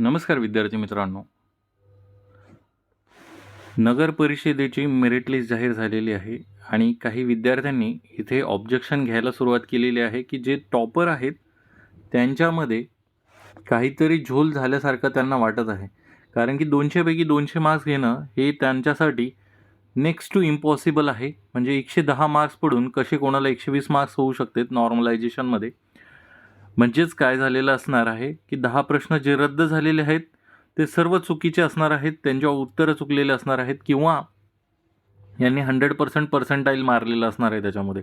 नमस्कार विद्यार्थी मित्रांनो. नगर परिषदेची मेरिट लिस्ट जाहीर झालेली आहे आणि काही विद्यार्थ्यांनी इथे ऑब्जेक्शन घ्यायला सुरुवात केलेली आहे की जे टॉपर आहेत त्यांच्यामध्ये काहीतरी झोल झाल्यासारखं त्यांना वाटत आहे. कारण की दोनशेपैकी दोनशे मार्क्स घेणं हे त्यांच्यासाठी नेक्स्ट टू इम्पॉसिबल आहे. म्हणजे एकशे दहा मार्क्स पडून कसे कोणाला एकशे वीस मार्क्स होऊ शकतात नॉर्मलायझेशनमध्ये म्हणजेच काय झालेलं असणार आहे की दहा प्रश्न जे रद्द झालेले आहेत ते सर्व चुकीचे असणार आहेत त्यांच्यावर उत्तरं चुकलेले असणार आहेत किंवा यांनी हंड्रेड पर्सेंट पर्सेंटाईल मारलेलं असणार आहे त्याच्यामध्ये.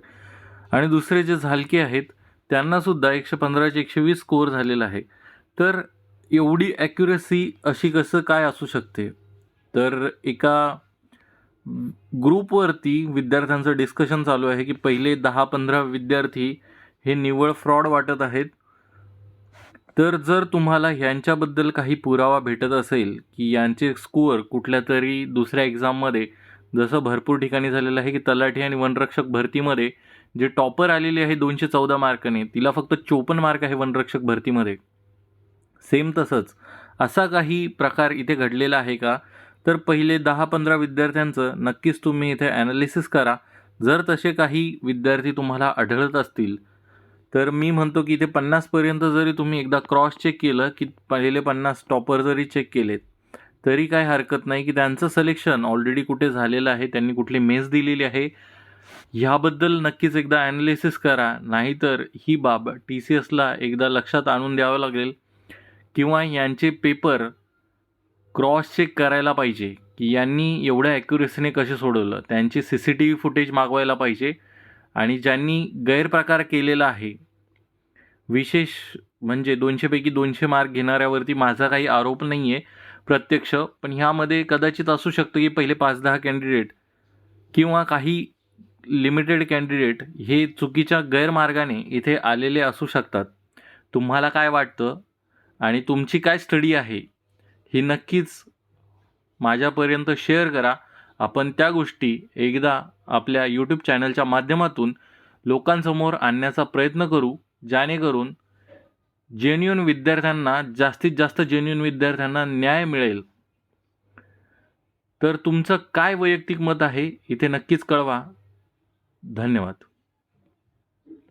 आणि दुसरे जे झालके आहेत त्यांनासुद्धा एकशे पंधराचे एकशे वीस स्कोअर झालेला आहे. तर एवढी ॲक्युरेसी अशी कसं काय असू शकते? तर एका ग्रुपवरती विद्यार्थ्यांचं डिस्कशन चालू आहे की पहिले दहा पंधरा विद्यार्थी हे निव्वळ फ्रॉड वाटत आहेत तर जर तुम्हाला ह्यांच्याबद्दल काही पुरावा भेटत असेल की यांचे स्कोअर कुठल्या तरी दुसऱ्या एक्झाममध्ये जसं भरपूर ठिकाणी झालेलं आहे की तलाठी आणि वनरक्षक भरतीमध्ये जे टॉपर आलेले आहे दोनशे चौदा मार्काने तिला फक्त चोपन्न मार्क आहे वनरक्षक भरतीमध्ये. सेम तसंच असा काही प्रकार इथे घडलेला आहे का? तर पहिले दहा पंधरा विद्यार्थ्यांचं नक्कीच तुम्ही इथे ॲनालिसिस करा. जर तसे काही विद्यार्थी तुम्हाला आढळत असतील तर मी म्हणतो की इथे पन्नासपर्यंत जरी तुम्ही एकदा क्रॉस चेक केलं की पहिले पन्नास टॉपर जरी चेक केलेत तरी काही हरकत नाही की त्यांचं सिलेक्शन ऑलरेडी कुठे झालेलं आहे त्यांनी कुठली मेस दिलेली आहे ह्याबद्दल नक्कीच एकदा ॲनालिसिस करा. नाहीतर ही बाब टी सी एसला एकदा लक्षात आणून द्यावं लागेल किंवा यांचे पेपर क्रॉस चेक करायला पाहिजे की यांनी एवढ्या ॲक्युरेसीने कसे सोडवलं त्यांची C C T V footage मागवायला पाहिजे आणि ज्यांनी गैरप्रकार केलेला आहे विशेष म्हणजे दोनशेपैकी दोनशे मार्क घेणाऱ्यावरती माझा काही आरोप नाही आहे प्रत्यक्ष. पण ह्यामध्ये कदाचित असू शकतं की पहिले पाच दहा कॅन्डिडेट किंवा काही लिमिटेड कॅन्डिडेट हे चुकीच्या गैरमार्गाने इथे आलेले असू शकतात. तुम्हाला काय वाटतं? आणि तुमची काय स्टडी आहे? ही नक्कीच माझ्यापर्यंत शेअर करा. आपण त्या गोष्टी एकदा आपल्या यूट्यूब चॅनलच्या माध्यमातून लोकांसमोर आणण्याचा प्रयत्न करू. जेणेकरून जेन्युन विद्यार्थ्यांना जास्तीत जास्त जेन्युन विद्यार्थ्यांना न्याय मिळेल. तर तुमचं काय वैयक्तिक मत आहे इथे नक्कीच कळवा. धन्यवाद.